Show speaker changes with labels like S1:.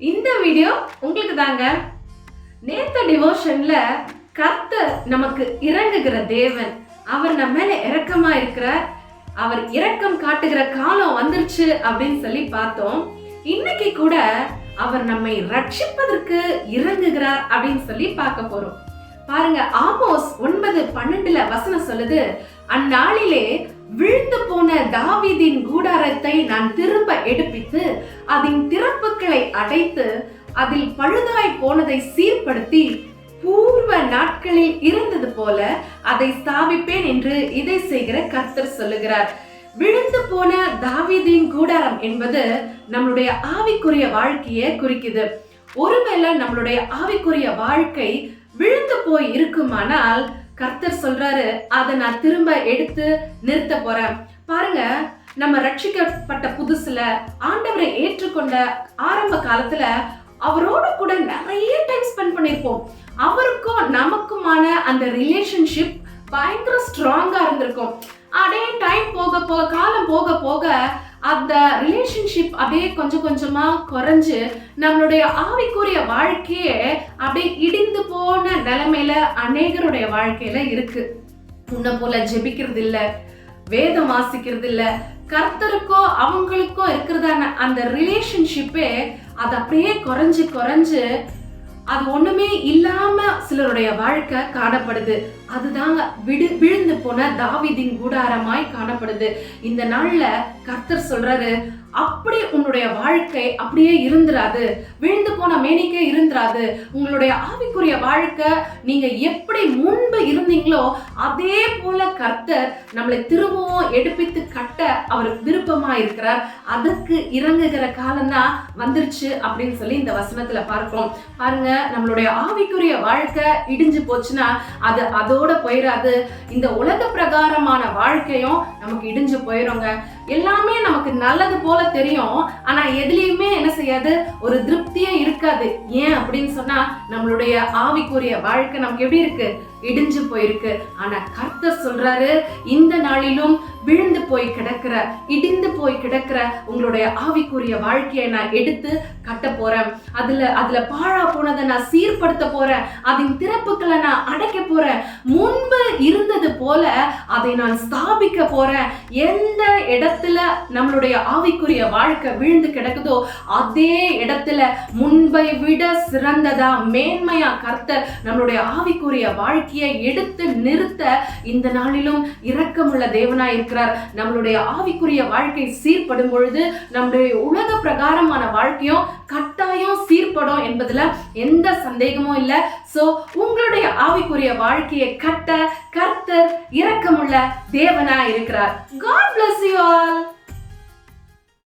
S1: இந்த வீடியோ உங்களுக்கு தாங்க. நேத்த டிவோஷன்ல கர்த்தர் நமக்கு இறங்குகிற தேவன். அவர் நம்ம மேல இரக்கமா இருக்கிறார் அவர் இரக்கம் காட்டுகிற காலம் வந்துருச்சு அப்படின்னு சொல்லி பார்த்தோம். இன்னைக்கு கூட அவர் நம்மை ரட்சிப்பதற்கு இறங்குகிறார் அப்படின்னு சொல்லி பார்க்க போறோம். பாருங்க ஆமோஸ் ஒன்பது பன்னெண்டுல வசனம் சொல்லுது அந்நாளிலே விழுந்து போன தாவீதின் கூடாரத்தை நான் திரும்ப எடுப்பித்து அதன் திறப்புகளை அடைத்து அதில் பழுதாய் போனதை சீர்படுத்தி பூர்வ நாட்களில் இருந்தது போல அதை ஸ்தாபிப்பேன் என்று இதை செய்கிற கர்த்தர் சொல்லுகிறார். விழுந்து போன தாவீதின் கூடாரம் என்பது நம்மளுடைய ஆவிக்குரிய வாழ்க்கையை குறிக்குது. ஒருவேளை நம்மளுடைய ஆவிக்குரிய வாழ்க்கை விழுந்து போய் இருக்குமானால் கர்த்தர் சொல்றாரு அதை நான் திரும்ப எடுத்து நிறுத்த போறேன். பாருங்க நம்ம ரட்சிக்கப்பட்ட புதுசுல ஆண்டவரை ஏற்றுக்கொண்ட ஆரம்ப காலத்துல அவரோட கூட நிறைய டைம் ஸ்பெண்ட் பண்ணியிருப்போம். அவருக்கும் நமக்குமான அந்த ரிலேஷன்ஷிப் பயங்கர ஸ்ட்ராங்கா இருந்திருக்கும். அப்படியே டைம் போக போக காலம் போக போக அந்த ரிலேஷன்ஷிப் அப்படியே கொஞ்சம் கொஞ்சமா குறைஞ்சு நம்மளுடைய ஆவிக்குரிய வாழ்க்கையே அப்படியே இடிந்து போன நிலைமையில அநேகருடைய வாழ்க்கையில இருக்கு. முன்ன போல ஜெபிக்கிறது இல்ல வேதம் வாசிக்கிறது இல்ல கர்த்தருக்கோ அவங்களுக்கோ இருக்கிறதான அந்த ரிலேஷன்ஷிப்பே அது அப்படியே குறைஞ்சு குறைஞ்சு அது ஒண்ணுமே இல்லாம சிலருடைய வாழ்க்கை காணப்படுது. அதுதாங்க விடு விழுந்து போன தாவிதின் கூடாரமாய் காணப்படுது. இந்த நாள்ல கர்த்தர் சொல்றாரு அப்படி உன்னுடைய வாழ்க்கை அப்படியே இருந்துராது. விழுந்து போன மேனிக்கே இருந்துராது. உங்களுடைய ஆவிக்குரிய வாழ்க்கை நீங்க எப்படி முன்பு இருந்தீங்களோ அதே போல கர்த்தர் நம்மளை திரும்பவும் எடுப்பித்து கட்ட அவர் விருப்பமா இருக்கிறார் அதுக்கு இறங்குகிற காலம் தான் வந்துருச்சு அப்படின்னு சொல்லி இந்த வசனத்துல பார்க்கிறோம். பாருங்க நம்மளுடைய ஆவிக்குரிய வாழ்க்கை இடிஞ்சு போச்சுன்னா அது அதோட போயிடாது. இந்த உலக பிரகாரமான வாழ்க்கையும் நமக்கு இடிஞ்சு போயிடுங்க எல்லாமே நமக்கு நல்லது போல தெரியும். ஆனா எதுலயுமே என்ன செய்யாது? ஒரு திருப்தியே இருக்காது. ஏன் அப்படின்னு சொன்னா நம்மளுடைய ஆவிக்குரிய வாழ்க்கை நமக்கு எப்படி இருக்கு? இடிஞ்சு போயிருக்கு. ஆனா கர்த்தர் சொல்றாரு இந்த நாளிலும் விழுந்து போய் கிடக்கிற இடிந்து போய் கிடக்கிற உங்களுடைய ஆவிக்குரிய வாழ்க்கையை நான் எடுத்து கட்ட போறேன். அதுல அதுல பாழா போனதை நான் சீர்படுத்த போறேன். அதன் திறப்புகளை நான் அடைக்க போறேன். முன்பு இருந்தது போல அதை நான் ஸ்தாபிக்க போறேன். எந்த இடத்துல நம்மளுடைய ஆவிக்குரிய வாழ்க்கை விழுந்து கிடக்குதோ அதே இடத்துல முன்பை விட சிறந்ததா மேன்மையா கர்த்தர் நம்மளுடைய ஆவிக்குரிய வாழ்க்கையை எடுத்து நிறுத்த இந்த நாளிலும் இரக்கமுள்ள தேவனாய் இருக்கிறார். நம்மளுடைய ஆவிக்குரிய வாழ்க்கை சீர்படும் பொழுது நம்முடைய உலக பிரகாரமான வாழ்க்கையும் கட்டாயம் சீர்படும் என்பதுல எந்த சந்தேகமும் இல்லை. சோ நம்முடைய ஆவிக்குரிய வாழ்க்கையை கட்ட கர்த்தர் இரக்கமுள்ள தேவனா இருக்கிறார் காட் பிளஸ் யூ ஆல்